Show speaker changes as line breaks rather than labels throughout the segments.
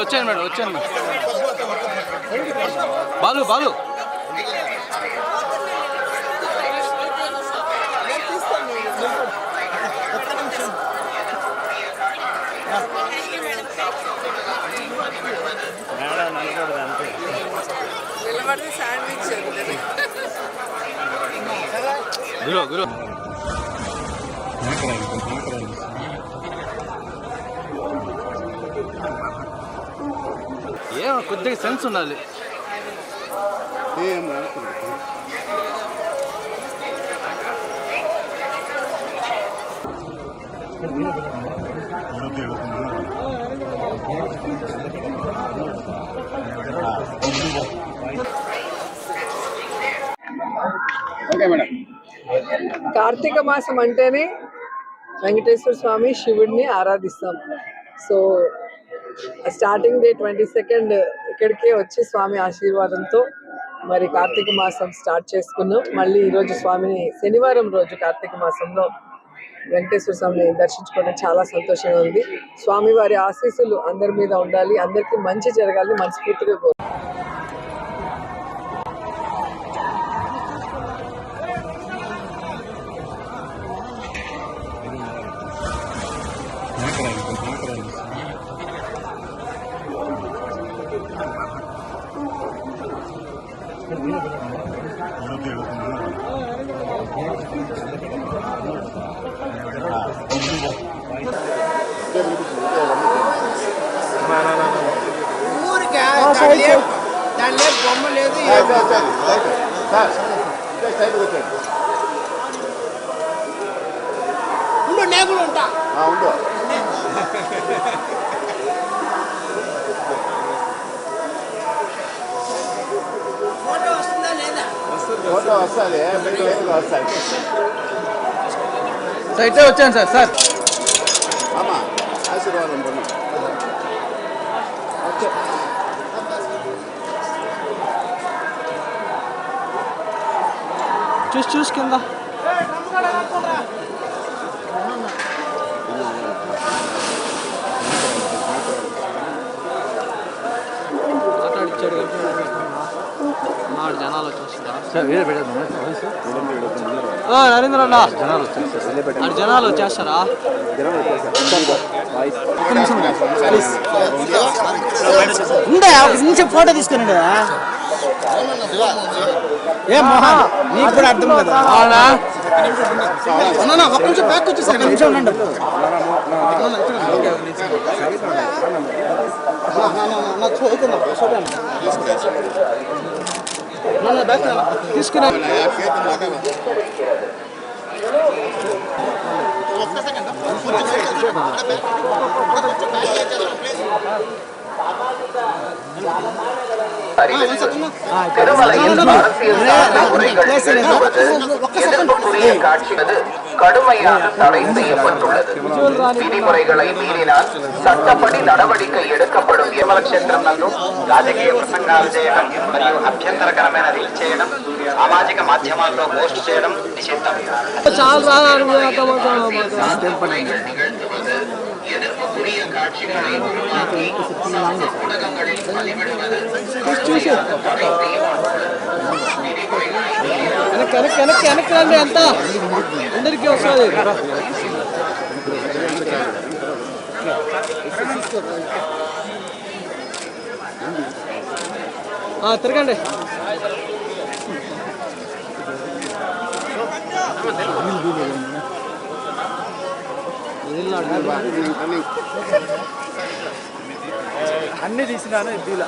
వచ్చాను మేడం వచ్చాను మేడం. బాలు బాలు.
నిలబడితే శాండ్విచ్ చెప్తుంది
గురు గురు. ఏమో కొద్దిగా సెన్స్ ఉండాలి.
కార్తీక మాసం అంటేనే వెంకటేశ్వర స్వామి శివుడిని ఆరాధిస్తాం. So starting day twenty second ఇక్కడికే వచ్చి స్వామి ఆశీర్వాదంతో మరి కార్తీక మాసం స్టార్ట్ చేసుకున్నాం. మళ్ళీ ఈరోజు స్వామిని శనివారం రోజు కార్తీక మాసంలో వెంకటేశ్వర స్వామిని దర్శించుకోవడం చాలా సంతోషంగా ఉంది. స్వామి వారి ఆశీస్సులు అందరి మీద ఉండాలి. అందరికీ మంచి జరగాలని మనస్ఫూర్తిగా కోరు
ఊరికే దాని లేపు దాని లేపు బొమ్మ లేదు ఏం లేదు. ఉండు నేను కూడా ఉంటా ఫోటో
ఫోటో వస్తుంది మీకు వస్తుంది
సార్ ఇట్టే వచ్చాను సార్ సార్
అమ్మా ఆశీర్వాదం పొందు
చూసి చూసి కింద మాట్లాడిచ్చాడు మాడు జనాలు వచ్చేస్తారా నరేంద్ర అన్న జనాలు వచ్చేస్తారు జనాలు వచ్చేస్తారా
ఉండే నిమిషం ఫోటో తీసుకున్నాడు ఏం మోహన్ నీకు కూడా అర్థం కదా
అవునా
ఒక్క నిమిషం బ్యాక్ వచ్చేసి ఒక నిమిషం ఉండండి
తీసుకునే
திருமலையில் அரசியல் சார்ந்த முறைகள் நிகழ்த்துவது எதிர்ப்புக்குரிய காட்சியது கடுமையாக தடை செய்யப்பட்டுள்ளது. விதிமுறைகளை மீறினால் சட்டப்படி நடவடிக்கை எடுக்கப்படும் యమలక్షేత్రం నందు రాజకీయ ప్రసంగాలు చేయడం మరియు అభ్యంతరకరమైన రీల్ చేయడం సామాజిక మాధ్యమాల్లో పోస్ట్ చేయడం నిషిద్ధం. எதிர்ப்புரிய காட்சிகளை உருவாக்கி ஊடகங்களில் பதிவிடுவது
వెనక్కి వెనక్కి వెనక్కి వెనక్కి రండి అంతా అందరికీ వస్తుంది ఆ, తిరగండి
అన్ని తీసినాను దీలా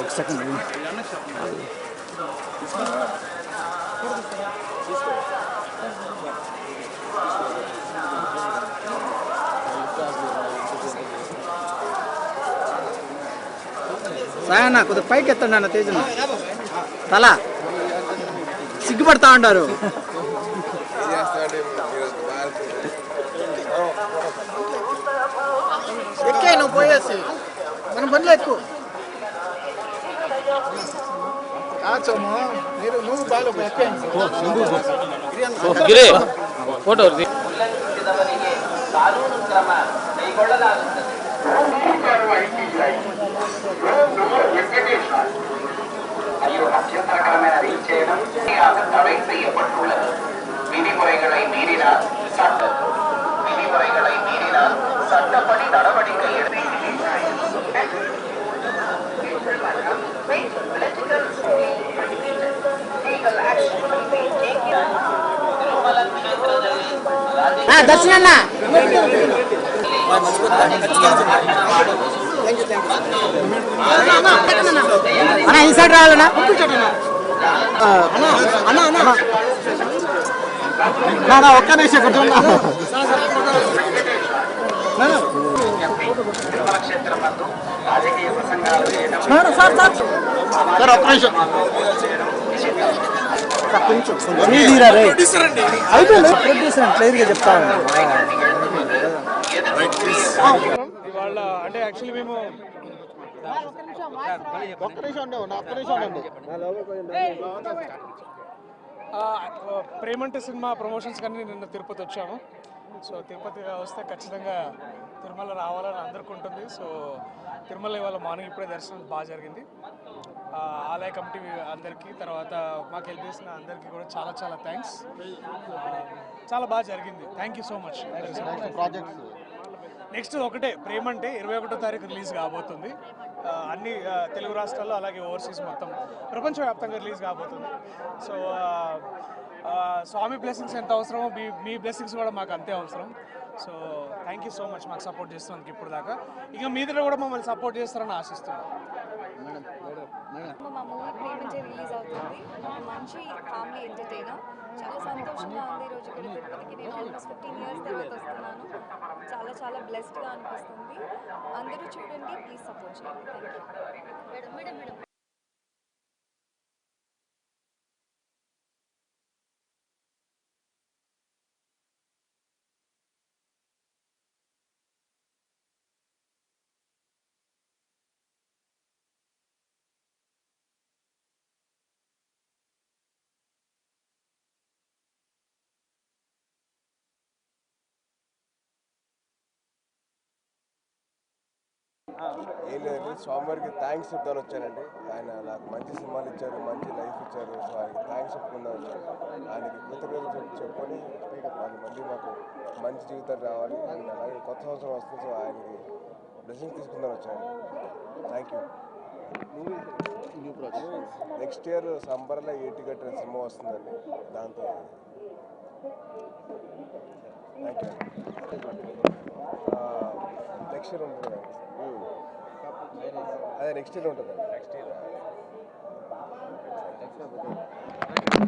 ఒక సెకండ్
సాయన్న కొద్దిగా పైకి ఎత్తండి అన్న తేజన. తల. సిగ్గుపడతా ఉంటారు ఎక్కే నువ్వు పోయేసి. మనం పనిలో ఎక్కువ. ಗಿರಿ ಫೋಟೋ
ஐயோ தடை செய்யப்பட்டுள்ளது விதிமுறைகளை மீறினால் சட்ட விதிமுறைகளை மீறினால் சட்டப்படி நடவடிக்கை எடுத்து
దర్శనన్న. అన్న ఇన్సైడ్ రావాలన్నా. అన్న అన్న అన్న ఒక్క నిమిషం
చేయడం
సార్ సార్ సార్. ఒక్క నిమిషం. అయిపోయింది. ప్రొడ్యూసర్ క్లియర్గా చెప్తా
ఇవాళ అంటే యాక్చువల్లీ మేము
ఒక్క నిమిషం ఉండవు నా ఒక్క నిమిషం ఉండండి
ఆ, ప్రేమంటే సినిమా ప్రమోషన్స్ కానీ నిన్న తిరుపతి వచ్చాము. సో తిరుపతి వస్తే ఖచ్చితంగా తిరుమల రావాలని అందరికీ ఉంటుంది. సో తిరుమల ఇవాళ మార్నింగ్ ఇప్పుడే దర్శనం బాగా జరిగింది. ఆలయ కమిటీ అందరికీ తర్వాత మాకు హెల్ప్ చేసిన అందరికీ కూడా చాలా చాలా థ్యాంక్స్ చాలా బాగా జరిగింది. Thank you so much
projects
next ఒకటే ప్రేమ అంటే ఇరవై ఒకటో తారీఖు రిలీజ్ కాబోతుంది. అన్ని తెలుగు రాష్ట్రాల్లో అలాగే ఓవర్సీస్ మొత్తం ప్రపంచవ్యాప్తంగా రిలీజ్ కాబోతుంది. సో స్వామి బ్లెస్సింగ్స్ ఎంత అవసరమో మీ మీ బ్లెస్సింగ్స్ కూడా మాకు అంతే అవసరం. So thank you so much మాకు సపోర్ట్ చేస్తున్నందుకు ఇప్పుడు దాకా ఇక మీదలో కూడా మమ్మల్ని సపోర్ట్ చేస్తారని ఆశిస్తున్నాను
మా మూవీ ప్రేమించే రిలీజ్ అవుతుంది. మంచి ఫ్యామిలీ ఎంటర్టైనర్. చాలా సంతోషంగా ఉంది ఈరోజు ఇక్కడ తిరుపతికి. నేను ఆల్మోస్ట్ ఫిఫ్టీన్ ఇయర్స్ తర్వాత వస్తున్నాను. చాలా చాలా బ్లెస్డ్గా అనిపిస్తుంది. అందరూ చూడండి. ప్లీజ్ సపోర్ట్ చేయండి. థ్యాంక్ యూ
ఏం లేదండి స్వామివారికి థ్యాంక్స్ చెప్తాను వచ్చానండి. ఆయన నాకు మంచి సినిమాలు ఇచ్చారు మంచి లైఫ్ ఇచ్చారు సో ఆయనకి థ్యాంక్స్ చెప్పుకుందాం వచ్చాను ఆయనకి కృతజ్ఞతలు చెప్పుకొని వాళ్ళు మళ్ళీ మాకు మంచి జీవితం రావాలి. అండ్ అలాగే కొత్త సంవత్సరం వస్తుంది సో ఆయనకి బ్లెస్సింగ్ తీసుకుందాం వచ్చాను. థ్యాంక్ యూ నెక్స్ట్ ఇయర్ సంబర్లో ఏటి కట్టిన సినిమా వస్తుందండి దాంతో. నెక్స్ట్ ఇయర్ ఉంటుంది కదండి అదే నెక్స్ట్ ఇయర్ ఉంటుందండి. Next year